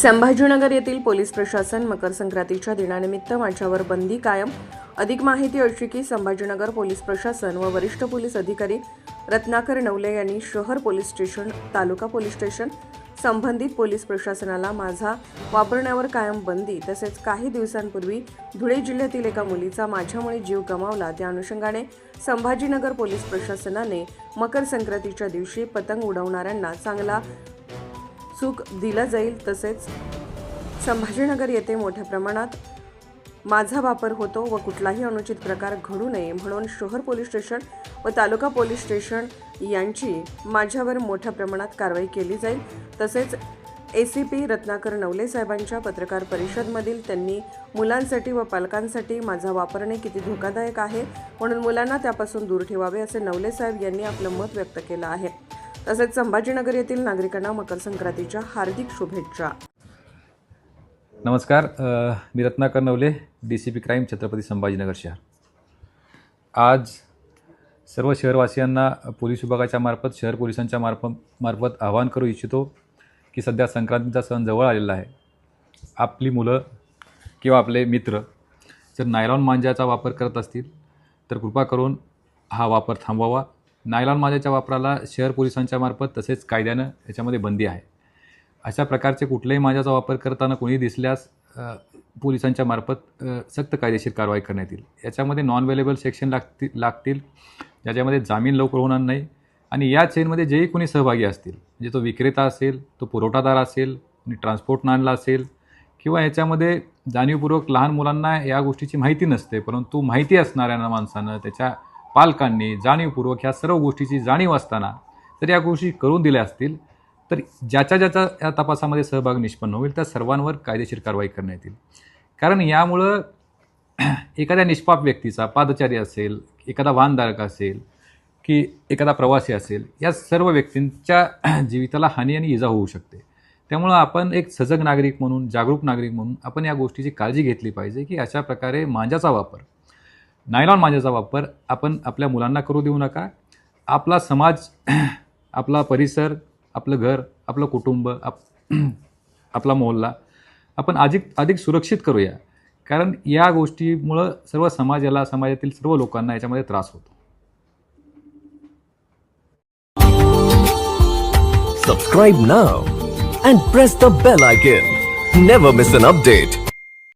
संभाजीनगर येथील पोलीस प्रशासन मकर संक्रांतीच्या दिनानिमित्त माझ्यावर बंदी कायम. अधिक माहिती अशी की संभाजीनगर पोलीस प्रशासन व वरिष्ठ पोलीस अधिकारी रत्नाकर नवले यांनी शहर police station taluka police station संबंधित पोलीस प्रशासनाला माझा वापरण्यावर कायम बंदी तसेच काही दिवसांपूर्वी धुळे जिल्ह्यातील एका मुलीचा माझ्यामुळे जीव गमावला. त्या अनुषंगाने संभाजीनगर पोलीस प्रशासनाने मकर संक्रांतीच्या दिवशी पतंग उडवणाऱ्यांना चांगला चूक दिला जाईल तसेच संभाजीनगर येथे मोठ्या प्रमाणात माझा वापर होतो व कुठलाही अनुचित प्रकार घडू नये म्हणून शहर पोलीस स्टेशन व तालुका पोलीस स्टेशन यांची माझ्यावर मोठ्या प्रमाणात कारवाई केली जाईल. तसेच A C P Ratnakar Navale साहेबांच्या पत्रकार परिषदमधील त्यांनी मुलांसाठी व पालकांसाठी माझा वापरणे किती धोकादायक आहे म्हणून मुलांना त्यापासून दूर ठेवावे असे नवले साहेब यांनी आपलं मत व्यक्त केलं आहे. तसेच संभाजीनगर येथील नागरिकांना मकर संक्रांतीच्या हार्दिक शुभेच्छा. नमस्कार मी Ratnakar Navale D C P crime Chhatrapati Sambhajinagar शहर. आज सर्व शहरवासियांना पोलीस विभागाच्या मार्फत शहर पोलिसांच्या मार्फत मार्फत आवाहन करू इच्छितो की सध्या संक्रांतीचा सण जवळ आलेला आहे. आपली मुलं किंवा आपले मित्र जर नायलॉन मांजाचा वापर करत असतील तर कृपा करून हा वापर थांबवावा. नायलॉन माझ्याच्या वापराला शहर पोलिसांच्या मार्फत तसेच कायद्यानं याच्यामध्ये बंदी आहे. अशा प्रकारचे कुठल्याही माझ्याचा वापर करताना कोणी दिसल्यास पोलिसांच्या मार्फत सक्त कायदेशीर कारवाई करण्यात येईल. याच्यामध्ये नॉन अवेलेबल सेक्शन लागतील लागतील ज्याच्यामध्ये जामीन लवकर होणार नाही आणि या चेनमध्ये जेही कोणी सहभागी असतील म्हणजे तो विक्रेता असेल तो पुरवठादार असेल कोणी ट्रान्सपोर्ट आणला असेल किंवा याच्यामध्ये जाणीवपूर्वक लहान मुलांना या गोष्टीची माहिती नसते परंतु माहिती असणाऱ्या माणसानं त्याच्या पालकांनी जाणीवपूर्वक ह्या सर्व गोष्टीची जाणीव असताना जर या गोष्टी करून दिल्या असतील तर ज्याच्या ज्याचा या तपासामध्ये सहभाग निष्पन्न होईल त्या सर्वांवर कायदेशीर कारवाई करण्यात येईल. कारण यामुळं एखाद्या निष्पाप व्यक्तीचा पादचारी असेल एखादा वाहनधारक असेल की एखादा प्रवासी असेल या सर्व व्यक्तींच्या जीविताला हानी आणि इजा होऊ शकते. त्यामुळं आपण एक सजग नागरिक म्हणून जागरूक नागरिक म्हणून आपण या गोष्टीची काळजी घेतली पाहिजे की अशा प्रकारे मांजाचा वापर नायलॉन मांजाचा वापर आपण आपल्या मुलांना करू देऊ नका आपला समाज आपला परिसर आपलं घर आपलं कुटुंब आप आपला मोहल्ला आपण अधिक अधिक सुरक्षित करूया कारण या गोष्टीमुळं सर्व समाजाला समाजातील सर्व लोकांना याच्यामध्ये त्रास होतो Subscribe now and press the bell icon. Never miss an update.